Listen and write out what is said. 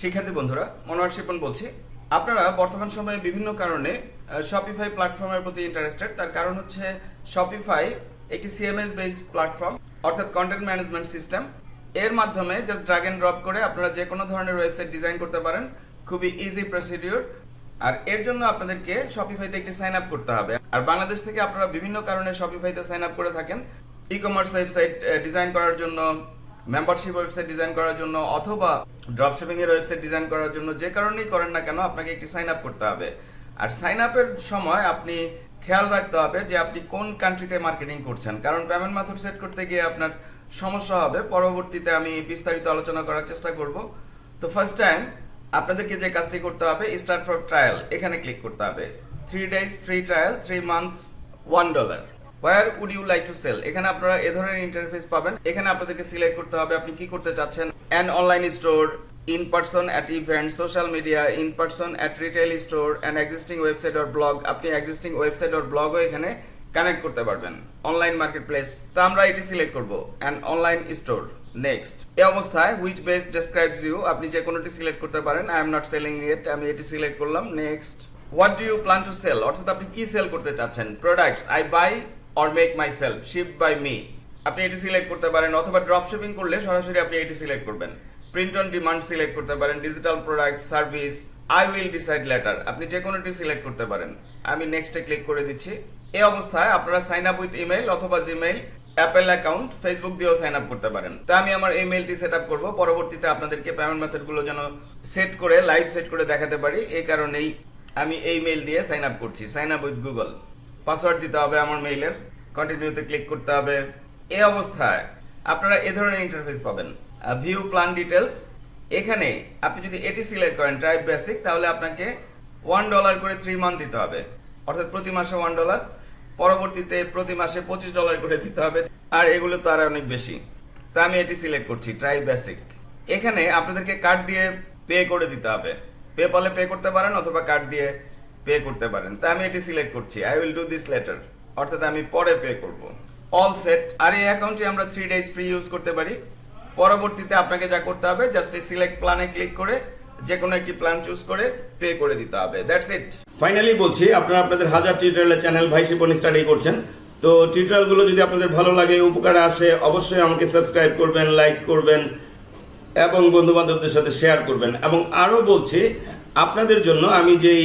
শিক্ষার্থী বন্ধুরা, মনোয়ার শিপন বলছি। আপনারা বর্তমান সময়ে বিভিন্ন কারণে শপিফাই প্ল্যাটফর্মের প্রতি ইন্টারেস্টেড তার কারণ হচ্ছে শপিফাই একটি সিএমএস বেসড প্ল্যাটফর্ম অর্থাৎ কন্টেন্ট ম্যানেজমেন্ট সিস্টেম এর মাধ্যমে জাস্ট ড্রাগ এন্ড ড্রপ করে আপনারা যে কোনো ধরনের ওয়েবসাইট ডিজাইন করতে পারেন। খুবই ইজি প্রসিডিউর আর এর জন্য আপনাদেরকে শপিফাইতে একটি সাইন আপ করতে হবে। আর বাংলাদেশ থেকে আপনারা বিভিন্ন কারণে শপিফাইতে সাইন আপ করে থাকেন। ই কমার্স ওয়েবসাইট ডিজাইন করার জন্য। মেম্বারশিপ ওয়েবসাইট ডিজাইন করার জন্য অথবা ড্রপশিপিং এর ওয়েবসাইট ডিজাইন করার জন্য যে কারণেই করেন না কেন, আপনাকে একটি সাইন আপ করতে হবে। আর সাইন আপের সময় আপনি খেয়াল রাখতে হবে যে আপনি কোন কান্ট্রিতে মার্কেটিং করছেন। কারণ পেমেন্ট মেথড সেট করতে গিয়ে আপনার সমস্যা হবে। পরবর্তীতে আমি বিস্তারিত আলোচনা করার চেষ্টা করব। তো ফার্স্ট টাইম আপনাদেরকে যে কাজটি করতে হবে স্টার্ট ফর ট্রায়াল এখানে ক্লিক করতে হবে। Three days free trial three months one dollar what would you like to sell এখানে আপনারা এ ধরনের ইন্টারফেস পাবেন। এখানে আপনাদেরকে সিলেক্ট করতে হবে আপনি কি করতে চাচ্ছেন। An online store in person at event social media in person at retail store and existing website or blog আপনি এক্সিস্টিং ওয়েবসাইট অর ব্লগও এখানে কানেক্ট করতে পারবেন। অনলাইন মার্কেট প্লেস তো আমরা এটি সিলেক্ট করব। অ্যান্ড অনলাইন স্টোর নেক্সট এই অবস্থায় হুইচ বেস্ট ডেসক্রাইবস ইউ আপনি যে কোনোটি সিলেক্ট করতে পারেন। I am not selling it আমি এটি সিলেক্ট করলাম। Next what do you plan to sell অর্থাৎ আপনি কি সেল করতে চাচ্ছেন? Products I buy or make myself ship by me আপনি এটি সিলেক্ট করতে পারেন অথবা ড্রপ শিপিং করলে সরাসরি আপনি এটি সিলেক্ট করবেন। প্রিন্ট অন ডিমান্ড সিলেক্ট করতে পারেন digital product service I will decide later আপনি যে কোনোটি সিলেক্ট করতে পারেন। আমি নেক্সটে ক্লিক করে দিচ্ছি। এই অবস্থায় আপনারা সাইন আপ উইথ ইমেল অথবা জিমেইল অ্যাপেল অ্যাকাউন্ট ফেসবুক দিয়েও সাইন আপ করতে পারেন। তো আমি আমার ইমেলটি সেট আপ করব। পরবর্তীতে আপনাদেরকে পেমেন্ট মেথডগুলো যেন সেট করে লাইভ সেট করে দেখাতে পারি। এই কারণেই আমি এই মেল দিয়ে সাইন আপ করছি। Sign up with Google password দিতে হবে আমার মেইলের কন্টিনিউতে ক্লিক করতে হবে। এই অবস্থায় আপনারা এ ধরনের ইন্টারফেস পাবেন। ভিউ প্ল্যান ডিটেলস এখানে আপনি যদি এটি সিলেক্ট করেন ট্রাইব বেসিক তাহলে আপনাকে ওয়ান ডলার করে থ্রি মান্থ দিতে হবে। অর্থাৎ প্রতি মাসে ওয়ান ডলার পরবর্তীতে প্রতি মাসে পঁচিশ ডলার করে দিতে হবে। আর এগুলো তো আর অনেক বেশি। তা আমি এটি সিলেক্ট করছি ট্রাই বেসিক এখানে আপনাদেরকে কার্ড দিয়ে পে করে দিতে হবে। পেপালে পে করতে পারেন অথবা কার্ড দিয়ে পে করতে পারেন। তা আমি এটি সিলেক্ট করছি। I will do this later অর্থাৎ আমি পরে পে করব। অল সেট আর এই অ্যাকাউন্টে আমরা থ্রি ডেজ ফ্রি ইউজ করতে পারি। পরবর্তীতে আপনাকে যা করতে হবে জাস্ট এই সিলেক্ট প্ল্যানে ক্লিক করে যে কোনো একটি প্ল্যান চুজ করে পে করে দিতে হবে। দ্যাটস ইট ফাইনালি বলছি, আপনারা আপনাদের হাজার টিউটোরিয়ালের চ্যানেল ভাই শিপন স্টাডি করছেন। তো টিউটোরিয়ালগুলো যদি আপনাদের ভালো লাগে, উপকারে আসে, অবশ্যই আমাকে সাবস্ক্রাইব করবেন লাইক করবেন, এবং বন্ধু বান্ধবদের সাথে শেয়ার করবেন। এবং আরও বলছি, আপনাদের জন্য আমি যেই